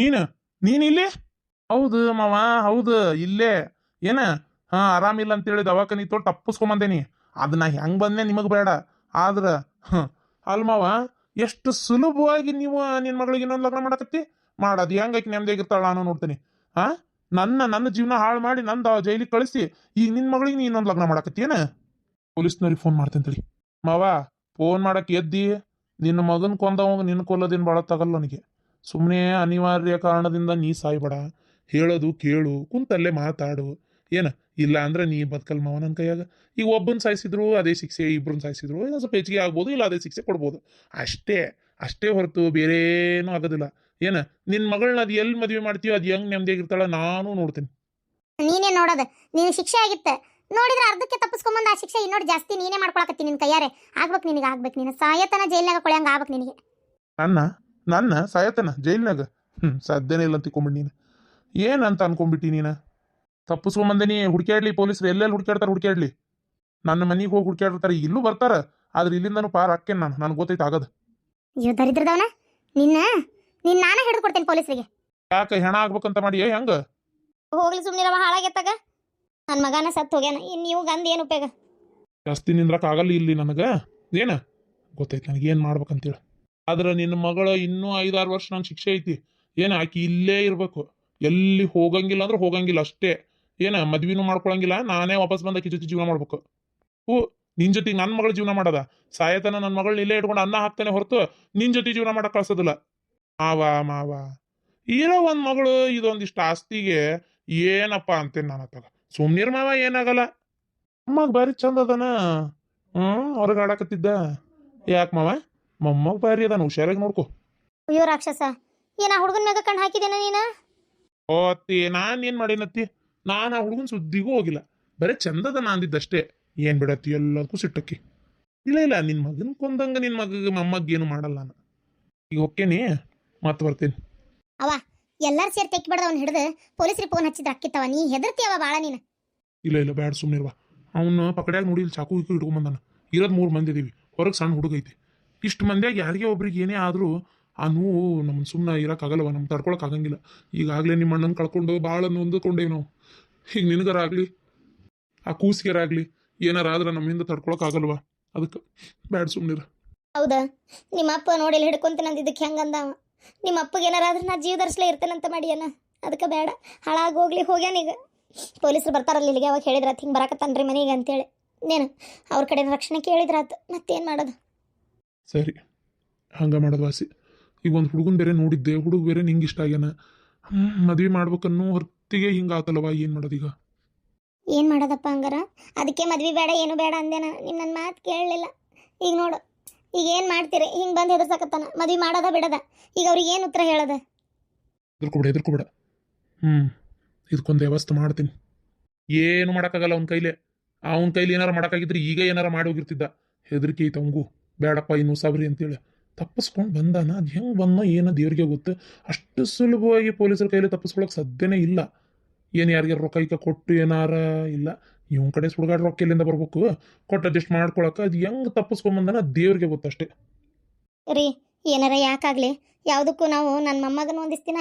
ನೀನ, ನೀನ್ ಇಲ್ಲಿ? ಹೌದು ಮಾವ, ಹೌದು, ಇಲ್ಲೇ. ಏನ? ಹಾ, ಆರಾಮಿಲ್ಲ ಅಂತೇಳಿ ದವಾಖಾನಿ ತೋಟ ತಪ್ಪಿಸ್ಕೊಂಬಂದೇನಿ. ಅದನ್ನ ಹೆಂಗ್ ಬಂದೆ ನಿಮಗ್ ಬೇಡ. ಆದ್ರ, ಹ. ಅಲ್ ಮಾವ, ಎಷ್ಟು ಸುಲಭವಾಗಿ ನೀವು ನಿನ್ ಮಗಳಿಗೆ ಇನ್ನೊಂದು ಲಗ್ನ ಮಾಡಕತ್ತಿ? ಮಾಡೋದು ಹೆಂಗಾಕಿ ನೆಮ್ಮದಿಯಾಗಿರ್ತಾಳ ನಾನು ನೋಡ್ತೀನಿ. ಆ? ನನ್ನ ನನ್ನ ಜೀವನ ಹಾಳು ಮಾಡಿ ನನ್ನ ಜೈಲಿಗೆ ಕಳಿಸಿ ಈಗ ನಿನ್ ಮಗಳಿಗೆ ನೀ ಇನ್ನೊಂದು ಲಗ್ನ ಮಾಡಕತ್ತೀಯನ ಪೊಲೀಸ್ನವ್ರಿಗೆ ಫೋನ್ ಮಾಡ್ತೇನೆ ಮಾವ, ಫೋನ್ ಮಾಡಕ್ ಎದ್ದಿ, ನಿನ್ನ ಮಗನ್ ಕೊಂದವಾಗ ನಿನ್ನ ಕೊಲ್ಲೋದಿನ್ ಭಾಳ ತಗಲ್ಲ ನನಗೆ ಸುಮ್ಮನೆ ಅನಿವಾರ್ಯ ಕಾರಣದಿಂದ ನೀ ಸಾಯ್ಬೇಡ. ಹೇಳೋದು ಕೇಳು ಕುಂತಲ್ಲೇ ಮಾತಾಡು. ಏನ? ಇಲ್ಲ ಅಂದ್ರೆ ನೀ ಬದುಕಲ್ ಮಾವ ನನ್ನ ಕೈಯಾಗ. ಈಗ ಒಬ್ಬನ ಸಾಯಿಸಿದ್ರು ಅದೇ ಶಿಕ್ಷೆ ಇಬ್ಬರನ್ನ ಸಾಯಿಸಿದ್ರು ಏನೋ ಸ್ವಲ್ಪ ಹೆಚ್ಚಿಗೆ ಆಗ್ಬೋದು ಇಲ್ಲ ಅದೇ ಶಿಕ್ಷೆ ಕೊಡ್ಬೋದು. ಅಷ್ಟೇ ಅಷ್ಟೇ ಹೊರತು ಬೇರೇನೂ ಆಗೋದಿಲ್ಲ. ಏನ? ನಿನ್ನ ಮಗಳನ್ನ ಅದು ಎಲ್ಲಿ ಮದುವೆ ಮಾಡ್ತೀಯೋ ಅದು ಹೆಂಗ್ ನೆಮ್ಮದಿಯಾಗಿರ್ತಾಳ ನಾನು ನೋಡ್ತೀನಿ. ನೀನೇ ನೋಡೋದು? ನೀನು ಶಿಕ್ಷೆ ಆಗಿತ್ತೆ. ನೋಡಿದ್ರೆ ಅರ್ಧಕ್ಕೆ ತಪ್ಪಿಸ್ಕೊಂಬಂದು ಆ ಶಿಕ್ಷೆ ಇನ್ನೋಡು ಜಾಸ್ತಿ ನೀನೇ ಮಾಡ್ಕೊಳಕತ್ತಿ ನಿನ್ ಕೈಯಾರೆ. ಆಗ್ಬೇಕು ನಿನಗೆ ಆಗ್ಬೇಕು ನೀನು. ಸಾಯತನ ಜೈಲ್ನಾಗ ಕೊಳ್ಯಂಗೆ ಆಗ್ಬೇಕು ನಿನಗೆ. ನನ್ನ ನನ್ನ? ಸಾಯತನ ಜೈಲ್ನಾಗ? ಹ್ಞೂ ಸಾಧ್ಯನೇ ಇಲ್ಲ ಅಂತಿಕೊಂಬಿಟ್ಟು ನೀನು. ಏನಂತ ಅನ್ಕೊಂಬಿಟ್ಟಿ ನೀನು? ತಪ್ಪಿಸ್ಕೊಂಬಂದೇನಿ ಹುಡ್ಕ್ಯಾಡ್ಲಿ ಪೊಲೀಸರು ಎಲ್ಲೆಲ್ಲಿ ಹುಡ್ಕ್ಯಾಡ್ತಾರೆ ಹುಡ್ಕ್ಯಾಡ್ಲಿ? ನನ್ನ ಮನೆಗೆ ಹೋಗಿ ಹುಡ್ಕ್ಯಾಡಿರ್ತಾರೆ ಇಲ್ಲೂ ಬರ್ತಾರೆ ಆದ್ರೆ ಇಲ್ಲಿಂದನೂ ಪಾರ್ ಹಾಕ್ಕೇನೆ ನಾನು? ನನಗೆ ಗೊತ್ತೈತೆ ಆಗದು. ಅಯ್ಯೋ ದರಿದ್ರದವನ? ನಿನ್ನ? ನಿನ್ನ ನಾನೇ ಹಿಡಿದು ಕೊಡ್ತೇನೆ ಪೊಲೀಸರಿಗೆ. ಯಾಕೆ ಹೆಣ ಆಗ್ಬೇಕಂತ ಮಾಡಿ ಹೆಂಗ? ಹೋಗ್ಲಿ ಸುಮ್ಮನಿರವ ಹಾಳಾಗೆತ್ತಾಗ ನನ್ನ ಮಗನ ಸತ್ತು ಹೋಗ್ಯಾನ. ಇನ್ನು ನೀವು ಗಂಧ ಏನು ಉಪಯೋಗ? ಜಾಸ್ತಿ ನಿಂದ್ರಕ್ಕಾಗಲ್ಲ ಇಲ್ಲಿ ನನಗೆ. ಏನ? ಗೊತ್ತೈತೆ ನನಗೆ ಏನು ಮಾಡ್ಬೇಕಂತೇಳಿ. ಆದ್ರೆ ನಿನ್ನ ಮಗಳು ಇನ್ನೂ ಐದಾರು ವರ್ಷ ನಂಗೆ ಶಿಕ್ಷೆ ಐತಿ. ಏನ ಆಕಿ ಇಲ್ಲೇ ಇರಬೇಕು. ಎಲ್ಲಿ ಹೋಗಂಗಿಲ್ಲ ಅಂದ್ರೆ ಹೋಗಂಗಿಲ್ಲ ಅಷ್ಟೇ. ಏನ ಮದ್ವಿನೂ ಮಾಡ್ಕೊಳಂಗಿಲ್ಲ, ನಾನೇ ವಾಪಸ್ ಬಂದ ಆಕಿ ಜೊತೆ ಜೀವನ ಮಾಡ್ಬೇಕು. ಹೂ, ನಿನ್ ಜೊತೆಗೆ ನನ್ನ ಮಗಳ ಜೀವನ ಮಾಡದ? ಸಾಯತನ ನನ್ನ ಮಗಳನ್ನ ಇಲ್ಲೇ ಇಟ್ಕೊಂಡು ಅನ್ನ ಹಾಕ್ತಾನೆ ಹೊರತು ನಿನ್ ಜೊತೆ ಜೀವನ ಮಾಡಕ್ ಕಳ್ಸೋದಿಲ್ಲ. ಮಾವ, ಮಾವಾ. ಇರೋ ಒಂದ್ ಮಗಳು ಇದೊಂದಿಷ್ಟು ಆಸ್ತಿಗೆ ಏನಪ್ಪ ಅಂತೇನೆ ನಾನು ಅತ್ತಾಗ ಸುಮ್ನಿರ್ ಮಾವ, ಏನಾಗಲ್ಲ. ಅಮ್ಮಗ್ ಬಾರಿ ಚಂದ ಅದಾನ. ಹ್ಮ್ ಹೊರಗಾಡಕತ್ತಿದ್ದ ಯಾಕೆ ಮಾವ? ಮೊಮ್ಮಗ್ ಬಾರಿ ಅದಾನ ಹುಷಾರಾಗಿ ನೋಡ್ಕೋ. ಅಯ್ಯೋ ರಾಕ್ಷಸ ಏನ ಹುಡುಗನ ಮ್ಯಾಗ ಕಣ್ಣು ಹಾಕಿದೇನ ನೀನ? ಓ ಅತ್ತಿ ನಾನ್ ಏನ್ ಮಾಡೇನತ್ತಿ ನಾನು ಆ ಹುಡುಗನ ಸುದ್ದಿಗೂ ಹೋಗಿಲ್ಲ. ಬರೀ ಚಂದದ ನಾಂದಿದ್ದಷ್ಟೇ. ಏನ್ ಬಿಡತ್ತಿ ಎಲ್ಲದಕ್ಕೂ ಸಿಟ್ಟಕ್ಕಿ. ಇಲ್ಲ ಇಲ್ಲ ನಿನ್ ಮಗನ್ ಕೊಂದಂಗ ನಿನ್ ಮಗ ಮೊಮ್ಮಗ ಏನು ಮಾಡಲ್ಲ ನಾನು. ಈಗ ಹೊಕ್ಕೇನಿ ಮತ್ತೆ ಬರ್ತೀನಿ. ಎಲ್ಲಾರು ಸೇರಿ ತೆಕ್ಕಿಬಿಡ್ದ ಅವ್ನು ಹಿಡಿದು ಪೊಲೀಸರಿಗೆ ಫೋನ್ ಹಚ್ಚಿದ ಅಕ್ಕಿತ್ತವ ನೀ ಹೆದರ್ತೀಯವ ಬಾಳ ನೀನು. ಇಲ್ಲ ಇಲ್ಲ ಬ್ಯಾಡ ಸುಮ್ಮನಿರ್ವಾ ಅವನು ಪಕಡ್ಯಾಗ ನೋಡಿ ಇಲ್ಲಿ ಚಾಕು ಇಟ್ಕೊಂಬಂದಾನ ಇರೋದು ಮೂರು ಮಂದಿ ಇದೀವಿ. ಹೊರಗೆ ಸಣ್ಣ ಹುಡುಗ ಐತಿ. ಇಷ್ಟು ಮಂದಿಯಾಗ ಯಾರಿಗೆ ಒಬ್ರಿಗೆ ಏನೇ ಆದರೂ ಆ ನೋವು ನಮ್ಮನ್ನು ಸುಮ್ಮನೆ ಇರೋಕ್ಕಾಗಲ್ಲವ ನಮ್ಮ ತಡ್ಕೊಳಕ್ಕೆ ಆಗಂಗಿಲ್ಲ. ಈಗಾಗಲೇ ನಿಮ್ಮ ಅಣ್ಣನ ಕಳ್ಕೊಂಡು ಭಾಳ ನೊಂದ್ಕೊಂಡೇವಿ ನಾವು. ಈಗ ನಿನಗರಾಗಲಿ, ಆ ಕೂಸಿಗೆರಾಗಲಿ ಏನಾರ ಆದ್ರೆ ನಮ್ಮಿಂದ ತಡ್ಕೊಳಕ್ ಆಗಲ್ವಾ? ಅದಕ್ಕೆ ಬ್ಯಾಡ ಸುಮ್ಮನಿರ ಹೌದಾ? ನಿಮ್ಮ ಅಪ್ಪ ನೋಡಿ ಇಲ್ಲಿ ಹಿಡ್ಕೊಂತೀನಿ ಅಂದಿದ್ದಕ್ಕೆ ಹೆಂಗಂದ ಅವ ನಿಮ್ಮ ಅಪ್ಪಗೆ ಏನಾರಾದ್ರೆ ನಾ ಜೀವ ಧರಿಸ್ಲೇ ಇರ್ತೇನಂತ ಮಾಡ್ಯಾನ? ಅದಕ್ಕೆ ಬೇಡ ಹಾಳಾಗಿ ಹೋಗ್ಲಿ ಹೋಗ್ಯಾನ ಈಗ. ಪೊಲೀಸರು ಬರ್ತಾರಲ್ಲ ಇಲ್ಲಿಗೆ, ಅವಾಗ ಹೇಳಿದ್ರೆ ಹಿಂಗೆ ಬರಾಕತ್ತಾನ್ರಿ ಮನೆಗೆ ಅಂತೇಳಿ. ನೇನು ಅವ್ರ ಕಡೆ ರಕ್ಷಣೆ ಕೇಳಿದ್ರಾತ್ ಮತ್ತೇನು ಮಾಡೋದು? ಸರಿ ಹಂಗೆ ಮಾಡೋದು ವಾಸಿ. ಈಗ ಒಂದು ಹುಡುಗನ ಬೇರೆ ನೋಡಿದ್ದೆ ಹುಡುಗ ಬೇರೆ ನಿಂಗೆ ಇಷ್ಟ ಆಗ್ಯಾನ ಮದುವೆ ಮಾಡ್ಬೇಕನ್ನೋ ಹೊರತಿಗೆ ಹಿಂಗೆ ಆತಲ್ಲವ ಏನು ಮಾಡೋದೀಗ ಏನು ಮಾಡೋದಪ್ಪ ಹಂಗಾರ? ಅದಕ್ಕೆ ಮದ್ವೆ ಬೇಡ ಏನು ಬೇಡ ಅಂದೇನ ನಿಮ್ಮ ನನ್ನ ಮಾತು ಕೇಳಲಿಲ್ಲ. ಈಗ ನೋಡು ಈಗ ಏನು ಮಾಡ್ತೀರಿ? ಹಿಂಗೆ ಬಂದು ಹೆದರ್ಸಕತ್ತಾನ. ಮದ್ವೆ ಮಾಡೋದ ಬಿಡದ. ಈಗ ಅವ್ರಿಗೆ ಏನು ಉತ್ತರ ಹೇಳದ? ಹೆದರ್ಕೊಬೇಡ ಹೆದರ್ಕೊಬೇಡ. ಹ್ಞೂ ಇದಕ್ಕೊಂದು ವ್ಯವಸ್ಥೆ ಮಾಡ್ತೀನಿ. ಏನು ಮಾಡೋಕ್ಕಾಗಲ್ಲ ಅವ್ನ ಕೈಲೇ. ಅವನ ಕೈಲಿ ಏನಾರ ಮಾಡೋಕ್ಕಾಗಿದ್ರೆ ಈಗ ಏನಾರ ಮಾಡಿ ಹೋಗಿರ್ತಿದ್ದ. ಹೆದರಿಕೆ ಐತೆ ಅವಂಗೂ ಬೇಡಪ್ಪ ಇನ್ನು ಸಾಬ್ರಿ ಅಂತೇಳಿ ತಪ್ಪಿಸ್ಕೊಂಡು ಬಂದಾನ. ಅದು ಹೆಂಗೆ ಬಂದ ಏನೋ ದೇವ್ರಿಗೆ ಗೊತ್ತು. ಅಷ್ಟು ಸುಲಭವಾಗಿ ಪೊಲೀಸರ ಕೈಲಿ ತಪ್ಪಿಸ್ಕೊಳಕ್ಕೆ ಸಾಧ್ಯನೇ ಇಲ್ಲ. ಏನು ಯಾರಿಗೆ ರೊಕ್ಕ ಈಗ ಕೊಟ್ಟು ಏನಾರ ಇಲ್ಲ. ಇವನ್ ಕಡೆ ಸುಡುಗಾಡ ರೊಕ್ಕ ಇಲ್ಲಿಂದ ಬರ್ಬೇಕು? ಕೊಟ್ಟು ಅಡ್ಜಸ್ಟ್ ಮಾಡ್ಕೊಳಕ್ಕೆ ಅದು ಹೆಂಗೆ ತಪ್ಪಿಸ್ಕೊಂಬಂದನ ದೇವ್ರಿಗೆ ಗೊತ್ತಷ್ಟೇ. ರೀ, ಏನಾರ ಯಾಕಾಗಲಿ ಯಾವುದಕ್ಕೂ ನಾವು ನನ್ನ ಮೊಮ್ಮಗನ ಒಂದಿಷ್ಟು ದಿನ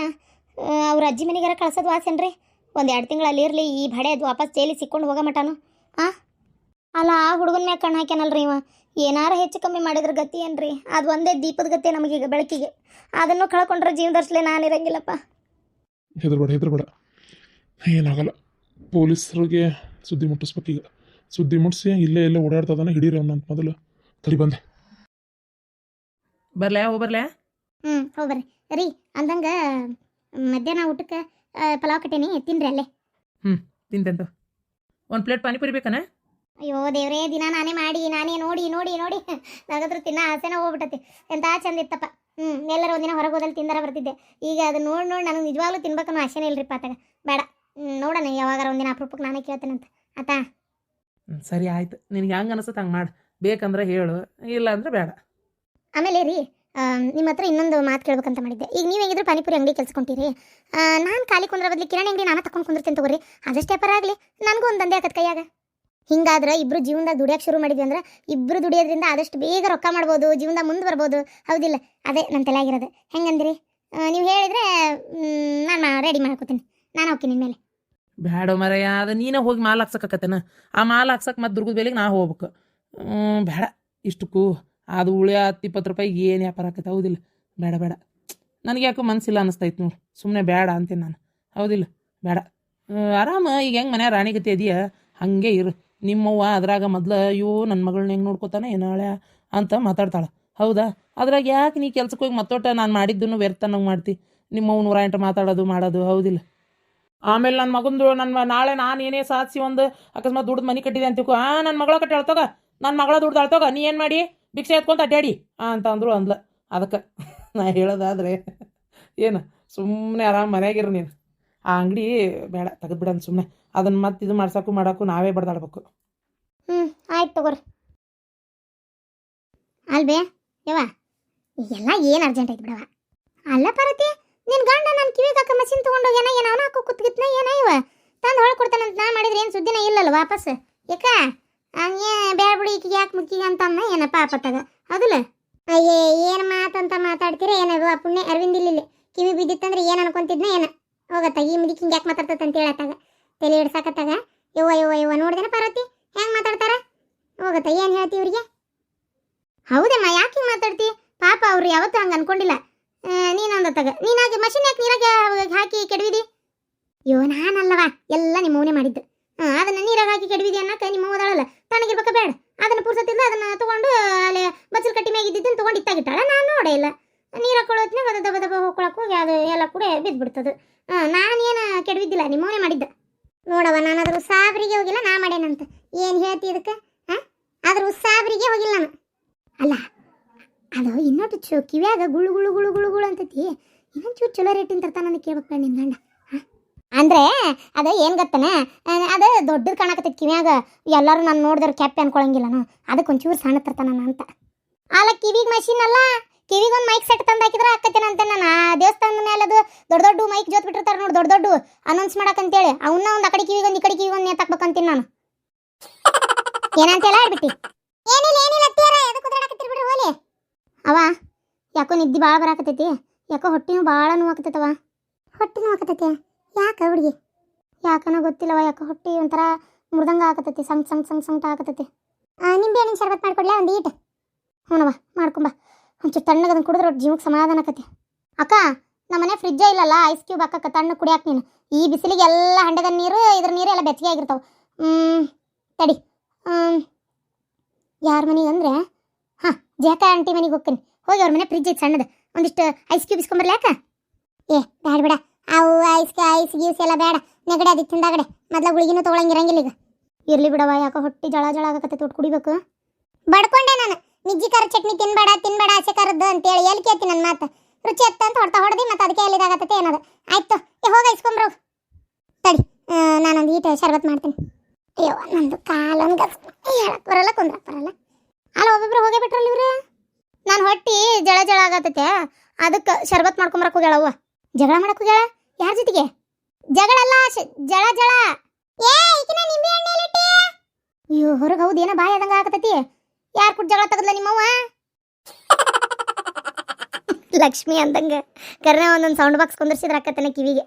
ಅವ್ರ ಅಜ್ಜಿ ಮನೆಗಾರ ಕಳ್ಸೋದು ವಾಸೇನ್ರಿ ಒಂದು ಎರಡು ತಿಂಗಳು ಅಲ್ಲಿ ಇರಲಿ, ಈ ಬಡೆ ಅದು ವಾಪಸ್ ಜೈಲಿ ಸಿಕ್ಕೊಂಡು ಹೋಗೋ ಮಟನು ಆ? ಅಲ್ಲ ಆ ಹುಡುಗನ ಮ್ಯಾಗ ಕಣ್ಣು ಹಾಕ್ಯಾನಲ್ರಿ ಇವ. ಏನಾರ ಹೆಚ್ಚು ಕಮ್ಮಿ ಮಾಡಿದ್ರೆ ಗತಿ ಏನ್ರಿ? ಅದು ಒಂದೇ ದೀಪದ ಗತಿ ನಮಗೀಗ ಬೆಳಕಿಗೆ. ಅದನ್ನು ಕಳ್ಕೊಂಡ್ರೆ ಜೀವನದರ್ಸ್ಲೆ ನಾನು ಇರಂಗಿಲ್ಲಪ್ಪ. ಹೆದರ್ಬೇಡ ಹೆದರ್ಬೇಡ. ಏನಾಗಲ್ಲ. ಪೊಲೀಸರಿಗೆ ಸುದ್ದಿ ಮುಟ್ಟಿಸ್ಬೇಕೀಗ ಸುದ್ದಿ ಮುಟ್ಟಿಸಿ ಇಲ್ಲೇ ಇಲ್ಲೇ ಓಡಾಡ್ತದಾನ ಹಿಡೀರಿ ಅಂತ ಮೊದಲು. ತಡಿ ಬಂದೆ ಬರ್ಲ್ಯಾ ಹೋ ಬರ್ಲ್ಯಾ ಹ್ಞೂ ಹೋಗ್ಬರ್ರಿ ರೀ ಅಂದಂಗೆ ಮಧ್ಯಾಹ್ನ ಊಟಕ್ಕೆ ಪಲಾವ್ ಕಟ್ಟೇನಿ ತಿನ್ರಿ ಅಲ್ಲೇ. ತಿಂತಂತು. ಒಂದು ಪ್ಲೇಟ್ ಪಾನಿಪುರಿ ಬೇಕನ? ಅಯ್ಯೋ ದೇವ್ರೇ ದಿನ ನಾನೇ ಮಾಡಿ ನಾನೇ ನೋಡಿ ನೋಡಿ ನೋಡಿ. ನಗದ್ರು ತಿನ್ನ ಆಸೆನ ಹೋಗ್ಬಿಟ್ಟತಿ. ಎಂತ ಚಂದ ಇತ್ತಪ್ಪ. ಹ್ಞೂ ಎಲ್ಲರೂ ಒಂದಿನ ಹೊರಗೆ ಹೋದಲ್ಲಿ ತಿಂದರ ಬರ್ತಿದ್ದೆ. ಈಗ ಅದು ನೋಡಿ ನೋಡಿ ನನಗೆ ನಿಜವಾಗ್ಲೂ ತಿನ್ಬೇಕನ್ನೋ ಆಸೆನೇ ಇಲ್ರಿಪ್ಪ ಆತಾಗ. ಬೇಡ. ಹ್ಮ್, ನೋಡೋಣ ಯಾವಾಗಾರ ಒಂದಿನ ಅಪರೂಪಕ್ಕೆ ನಾನೇ ಕೇಳ್ತೇನಂತ. ಆತಾ? ಸರಿ ಆಯ್ತು. ನಿನಗೆ ಹೆಂಗೆ ಅನಿಸುತ್ತೆ ಹಂಗೆ ಮಾಡು. ಬೇಕಂದ್ರೆ ಹೇಳು ಇಲ್ಲ ಅಂದ್ರೆ ಬೇಡ. ಆಮೇಲೆ ರೀ ನಿಮ್ಮ ಹತ್ರ ಇನ್ನೊಂದು ಮಾತು ಕೇಳ್ಬೇಕಂತ ಮಾಡಿದ್ದೆ. ಈಗ ನೀವು ಹೇಗಿದ್ರು ಪಾನಿಪುರಿ ಅಂಗಡಿ ಕೆಲ್ಸ್ಕೊಂತೀರಿ ನಾನು ಖಾಲಿ ಕುಂದ್ರ ಬದಲಿ ಕಿರಾಣಿ ಅಂಗಡಿ ನಾನು ತಗೊಂಡು ಕುಂದಿರ್ತೇನೆ ತಗೋರಿ. ಅದಷ್ಟೇ ಪರ ಆಗಲಿ. ನನಗೂ ಒಂದು ದಂಧೆ ಆಗತ್ತೆ ಕೈಯಾಗ. ಹಿಂಗಾದ್ರೆ ಇಬ್ರು ಜೀವನದಾಗ ದುಡಿಯಕ್ಕೆ ಶುರು ಮಾಡಿದ್ವಿ ಅಂದ್ರೆ ಇಬ್ರು ದುಡಿಯೋದ್ರಿಂದ ಆದಷ್ಟು ಬೇಗ ರೊಕ್ಕ ಮಾಡ್ಬೋದು, ಜೀವನದಾಗ ಮುಂದೆ ಬರ್ಬೋದು. ಹೌದಿಲ್ಲ? ಅದೇ ನನ್ನ ತಲೆಯಾಗಿರೋದು. ಹೆಂಗಂದ್ರಿ? ನೀವು ಹೇಳಿದ್ರೆ ನಾನು ರೆಡಿ ಮಾಡ್ಕೋತೀನಿ. ನಾನು ಹೋಗ್ತೀನಿ ಮೇಲೆ ಬ್ಯಾಡ ಮರಯ್ಯ ಅದು ನೀನೇ ಹೋಗಿ ಮಾಲ್ ಹಾಕ್ಸಕ್ಕತ್ತೇನ ಆ ಮಾಲ್ ಹಾಕ್ಸಕ್ಕೆ ಮತ್ತೆ ದುರ್ಗದ ಬೆಲೆಗೆ ನಾ ಹೋಗ್ಬೇಕು. ಬೇಡ ಇಷ್ಟಕ್ಕೂ. ಅದು ಉಳಿಯ ಹತ್ತು ಇಪ್ಪತ್ತು ರೂಪಾಯಿ ಏನು ವ್ಯಾಪಾರ ಆಗತ್ತೆ ಹೌದಿಲ್ಲ? ಬೇಡ ಬೇಡ ನನಗೆ ಯಾಕೋ ಮನಸ್ಸಿಲ್ಲ ಅನ್ನಿಸ್ತೈತೆ ನೋಡು. ಸುಮ್ಮನೆ ಬೇಡ ಅಂತೀನಿ ನಾನು. ಹೌದಿಲ್ಲ? ಬೇಡ ಆರಾಮ, ಈಗ ಹೆಂಗೆ ಮನೆ ರಾಣಿಗತಿ ಇದೆಯಾ ಹಾಗೆ ಇರು. ನಿಮ್ಮವ್ವ ಅದ್ರಾಗ ಮೊದ್ಲು ಅಯ್ಯೋ ನನ್ನ ಮಗಳನ್ನ ಹೆಂಗೆ ನೋಡ್ಕೋತಾನೆ ಏನಾಳೆ ಅಂತ ಮಾತಾಡ್ತಾಳೆ. ಹೌದಾ? ಅದ್ರಾಗ ಯಾಕೆ ನೀ ಕೆಲ್ಸಕ್ಕೆ ಹೋಗಿ ಮತ್ತೊಟ್ಟ ನಾನು ಮಾಡಿದ್ದನ್ನು ವ್ಯರ್ಥ ನಂಗೆ ಮಾಡ್ತಿ. ನಿಮ್ಮವ್ ನೂರ ಎಂಟು ಮಾತಾಡೋದು ಮಾಡೋದು, ಹೌದಿಲ್ಲ. ಆಮೇಲೆ ನನ್ನ ಮಗಂದು ನನ್ನ ನಾಳೆ ನಾನು ಏನೇ ಸಾಧಿಸಿ ಒಂದು ಅಕಸ್ಮಾತ್ ದುಡ್ದು ಮನೆ ಕಟ್ಟಿದೆ ಅಂತ ತಿಳ್ಕೊ, ಆ ನನ್ನ ಮಗಳ ಕಟ್ಟಿ ಅಳ್ತೋಗ ನನ್ನ ಮಗಳ ದುಡ್ದು ಅಳ್ತೋಗ, ನೀ ಏನು ಮಾಡಿ? ಭಿಕ್ಷೆ ಎತ್ಕೊಂತ ಅಡ್ಡಾಡಿ ಅಂತ ಅಂದ್ರು ಅಂದ್ಲ. ಅದಕ್ಕೆ ನಾ ಹೇಳೋದಾದ್ರೆ ಏನು ಸುಮ್ಮನೆ ಆರಾಮ್ ಮನೆಯಾಗಿರು ನೀನು. ಆ ಅಂಗಡಿ ಬೇಡ ತೆಗೆದ್ಬಿಡನ್ ಸುಮ್ಮನೆ ಅದನ್ನ ಮತ್ತೆ ಇದು ಮಾಡ್ಸಕ್ಕೂ ಮಾಡೋಕ್ಕೂ ನಾವೇ ಬಡ್ದಾಡ್ಬೇಕು ಹ್ಞೂ ಆಯ್ತು ತಗೋರಿ. ಅಲ್ಬೇ, ಯವ್ವ ಎಲ್ಲ ಏನು ಅರ್ಜೆಂಟ್ ಐತಿ ಬಿಡವ ಅಲ್ಲ ಪರತಿ ನಿನ್ನ ಗಂಡ ನನ್ನ ಕಿವಿಗೆ ಹಾಕ ಮಷಿನ್ ತೊಗೊಂಡೋಗ್ಯಾನ ಏನೋ ಅವನ ಹಾಕೋ ಕೂತ್ಗಿತ್ನ, ಏನ ಇವ? ತಂದು ಹೊಳ್ ಕೊಡ್ತಾನಂತ ನಾ ಮಾಡಿದ್ರೆ ಏನು ಸುದ್ದಿನ ಇಲ್ಲಲ್ಲ ವಾಪಸ್? ಯಾಕ ಹಂಗೆ ಬೇಡ ಬಿಡಿ, ಈಕಿಗೆ ಯಾಕೆ ಮುಕ್ಕಿಗೆ ಅಂತ ಅನ್ನ ಏನಪ್ಪ ಆಪತ್ತಾಗ ಹೌದಿಲ್ಲ? ಅಯ್ಯೇ, ಏನು ಮಾತಂತ ಮಾತಾಡ್ತೀರ ಏನದು ಪುಣ್ಯ ಅರವಿಂದ್ ಇಲ್ಲಿ ಕಿವಿ ಬಿದ್ದಿತ್ತಂದ್ರೆ ಏನು ಅನ್ಕೊಂತಿದ್ನ, ಏನ? ಹೋಗತ್ತ, ಈ ಮುದಿಕ್ ಹಿಂಗೆ ಯಾಕೆ ಮಾತಾಡ್ತಂತ ಹೇಳತ್ತಾಗ. ತಲೆ ಹಿಡ್ಸಾಕತ್ತಾಗ ಯವ್ವ ಯವ್ವ ಯವ್ವ ನೋಡ್ದೇನ ಪಾರ್ವತಿ? ಹೆಂಗ್ ಮಾತಾಡ್ತಾರ? ಹೋಗತ್ತ ಏನ್ ಹೇಳ್ತಿ ಇವ್ರಿಗೆ? ಹೌದಮ್ಮ ಯಾಕೆ ಮಾತಾಡ್ತಿ? ಪಾಪ ಅವ್ರು ಯಾವತ್ತೂ ಹಂಗ ಅನ್ಕೊಂಡಿಲ್ಲ. ಆ, ತಗ ನೀನಾಗಿ ಮಷಿನ್ ಯಾಕೆ ನೀರಾಗ ಹಾಕಿ ಕೆಡವಿದಿ? ಅಯ್ಯೋ ನಾನಲ್ಲವಾ ಎಲ್ಲ ನಿಮ್ಮ ಮೌನೆ ಮಾಡಿದ್ದು. ಹಾಂ ಅದನ್ನ ನೀರಾಗ ಹಾಕಿ ಕೆಡವಿದಿ ಅನ್ನಕ ನಿಮ್ಮ ಓದಾಳಲ್ಲ ತಣ್ಣಗಿರ್ಬೇಕ ಬೇಡ. ಅದನ್ನ ಪುರ್ಸತ್ತಿಂದ ಅದನ್ನ ತಗೊಂಡು ಅಲ್ಲಿ ಬಚ್ಚಲ್ ಕಟ್ಟಿ ಮ್ಯಾಗ ಇದ್ದಿದ್ದನ್ನ ತಗೊಂಡು ಇತ್ತಾಗಿಟ್ಟಾಳ? ನಾನು ನೋಡೇ ಇಲ್ಲ. ನೀರು ಹಾಕೊಳ್ಳೋತ್ನಾಗ ಅದು ದಬ ಹೋಗಿ ಅದು ಎಲ್ಲ ಕೂಡ ಬಿದ್ಬಿಡ್ತದು. ಹಾ ನಾನೇನು ಕೆಡವಿದ್ದಿಲ್ಲ ನಿಮ್ಮ ಮೌನೆ ಮಾಡಿದ್ದ. ನೋಡವ ನಾನು ಅದ್ರ ಉಸಾಬರಿಗೆ ಹೋಗಿಲ್ಲ, ನಾ ಮಾಡೇನಂತ. ಏನು ಹೇಳ್ತಿ ಇದಕ್ಕೆ? ಹಾಂ? ಅದ್ರ ಉಸಾಬರಿಗೆ ಹೋಗಿಲ್ಲ ನಾನು. ಅಲ್ಲ, ಅದು ಇನ್ನೊಟ್ಟು ಚೋ, ಕಿವ್ಯಾಗ ಗುಳು ಗುಳು ಗುಳು ಗುಳು ಗುಳು ಅಂತೈತಿ. ಇನ್ನೊಂದು ಚೂರು ಚಲೋ ರೇಟಿನ ನನಗೆ ಕೇಳ್ಬೇಕು ನಿಮ್ಮ ಗಂಡ? ಅಂದ್ರೆ, ಅದು ಏನು ಗೊತ್ತನ? ಅದು ದೊಡ್ಡದು ಕಾಣಕತ್ತೈತಿ ಕಿವ್ಯಾಗ. ಎಲ್ಲರೂ ನಾನು ನೋಡಿದ್ರೆ ಕ್ಯಾಪ್ ನಾನು ಅದಕ್ಕೆ ಒಂಚೂರು ಸಣ್ಣ ತರ್ತಾನ ಅಂತ. ಅಲ್ಲ, ಕಿವಿಗೆ ಮಷಿನ್ ಅಲ್ಲ? ಕಿವಿಗೆ ಒಂದು ಮೈಕ್ ಸೆಟ್ ತಂದು ಹಾಕಿದ್ರೆ ಹಾಕತ್ತೇನೆ ಅಂತ ನಾನು ಆ ದೇವಸ್ಥಾನದ ಮೇಲೆ ಅದು ದೊಡ್ಡ ದೊಡ್ಡ ಮೈಕ್ ಜೋತ್ ಬಿಟ್ಟಿರ್ತಾರೆ ನೋಡಿ ದೊಡ್ಡ ದೊಡ್ಡ ಅನೌನ್ಸ್ ಮಾಡಕ್ಕಂತೇಳಿ ಅವನ್ನ ಒಂದು ಆ ಕಡೆ ಕಿವಿಗೆ ಒಂದು ಈ ಕಡೆ ಕಿವಿಗೆ ಒಂದು ನೇತಾಕ್ಬೇಕಂತೀನಿ ನಾನು. ಏನಂತ ಹೇಳ್ತೈತಿ ಏನಿಲ್ಲ ಏನಿಲ್ಲ ಅತ್ತಿಯರ ಎದಕ್ಕೆ ಕುದ್ರಾಡಕತ್ತೀರಿ ಬಿಡ್ರಿ ಹೋಲಿ ಅವ ಯಾಕೋ ನಿದ್ದೆ ಭಾಳ ಬರಾಕತೈತಿ ಯಾಕೋ ಹೊಟ್ಟಿನೂ ಭಾಳ ನೋವಾಕತೈತವ ಹೊಟ್ಟೆ ನೋವಾಕತೈತಿ ಯಾಕ ಹುಡುಗಿ? ಯಾಕನೋ ಗೊತ್ತಿಲ್ಲವ ಯಾಕೋ ಹೊಟ್ಟಿ ಒಂಥರ ಮೃದಂಗ ಆಕತೈತಿ ಸಂಗ್ ಸಂಗ್ ಸಂಗ್ ಸಂಗ್ಟ ಆಕತೈತಿ ನಿಂಬೆ ಹಣ್ಣಿನ ಶರ್ಬತ್ ಮಾಡ್ಕೊಡ್ಲಾ ಒಂದು ಈಟ್? ಹ್ಞೂನವ ಮಾಡ್ಕೊಂಬ. ಒಂಚೂರು ತಣ್ಣಗದನ್ನು ಕುಡಿದ್ರೆ ಜೀವಕ್ಕೆ ಸಮಾಧಾನ ಆಕತಿ. ಅಕ್ಕ ನಮ್ಮನೆ ಫ್ರಿಜ್ಜೇ ಇಲ್ಲಲ್ಲ ಐಸ್ ಕ್ಯೂಬ್ ಹಾಕಕ್ಕ ತಣ್ಣ ಕುಡಿಯಾಕ ನೀನು. ಈ ಬಿಸಿಲಿಗೆ ಎಲ್ಲ ಹಂಡೆದ ನೀರು, ಇದ್ರ ನೀರು ಎಲ್ಲ ಬೆಚ್ಚಗೆ ಆಗಿರ್ತಾವೆ. ತಡಿ. ಯಾರ ಮನೆಗೆ ಅಂದರೆ, ಹಾಂ ಜೇಕ ಆಂಟಿ ಮನೆಗೆ ಹೋಗ್ತೀನಿ. ಹೋಗಿ ಅವ್ರ ಮನೆ ಫ್ರಿಜ್ ಐತೆ ಸಣ್ಣದು. ಒಂದಿಷ್ಟು ಐಸ್ ಕ್ಯೂಬ್ ಇಸ್ಕೊಂಬರ್ಲಿ ಯಾಕ ಏ ಬೇಡ ಬೇಡ. ಅವು ಐಸ್ ಐಸ್ ಗೀಸ್ ಎಲ್ಲ ಬೇಡ ನೆಗಡೆ ಅದಕ್ಕೆ ತಿಂದಾಗಡೆ. ಮೊದ್ಲ ಗುಳಿಗಿನೂ ತೊಗೊಳಂಗಿರಂಗಿಲ್ಲ ಈಗ. ಇರಲಿ ಬಿಡವ ಯಾಕೋ ಹೊಟ್ಟೆ ಜಳ ಜಳ ಆಗಕತ್ತೆ ತೋಟ ಕುಡಿಬೇಕು. ಬಡ್ಕೊಂಡೆ ನಾನು. ನಿಜ್ಜಿ ಖಾರ ಚಟ್ನಿ ತಿನ್ಬೇಡ ತಿನ್ಬೇಡ ಆಸೆ ಖಾರದ್ದು ಅಂತೇಳಿ ಎಲ್ಲಿ ಕೇಳ್ತಿ ನನ್ನ ಮಾತು? ರುಚಿ ಎತ್ತ ಅಂತ ಹೊಡ್ತಾ ಹೊಡೆದಿ ಮತ್ತೆ ಅದಕ್ಕೆ ಎಲ್ಲಿದಾಗತ್ತೆ ಏನದು ಆಯ್ತು, ಏ ಇಸ್ಕೊಂಬ್ರು ತಡಿ ನಾನೊಂದು ಈಟ ಶರ್ಬತ್ ಮಾಡ್ತೀನಿ. ಅಯ್ಯೋ, ನಂದು ಕಾಲೊಂದು ಹೇಳಕ್ ಬರಲ್ಲ, ಕುಂದ್ರಕ್ ಬರಲ್ಲ. ಅಲ್ಲ ಒಬ್ಬೊಬ್ರು ಹೋಗೇ ಬಿಟ್ರಲ್ಲ ಇವ್ರು? ನಾನು ಹೊಟ್ಟಿ ಜಳ ಜಳ ಆಗತ್ತೈತೆ, ಅದಕ್ಕೆ ಶರ್ಬತ್ ಮಾಡ್ಕೊಂಬರಕ್ಕೆ ಹೋಗ್ಯಾಳ ಅವ್ವ. ಜಗಳ ಮಾಡಕ್ಕೆ ಹೋಗ್ಯಾಳ? ಯಾರ ಜೊತೆಗೆ? ಜಗಳಲ್ಲ ಜಳ ಜಳ. ಏ ಅಯ್ಯೋ, ಹೊರಗೆ ಹೌದು, ಏನೋ ಬಾಯಿ ಆದಂಗ ಆಗತೈತಿ ಯಾರು ಕೂಡ ಜಗಳ ತಗದ್ಲ ನಿಮ್ಮವ್ವ? ಲಕ್ಷ್ಮಿ ಅಂದಂಗ. ಕರ್ನ ಒಂದೊಂದು ಸೌಂಡ್ ಬಾಕ್ಸ್ ಕುಂದರ್ಸಿದ್ರ ಅಕ್ಕತನ ಕಿವಿಗೆ.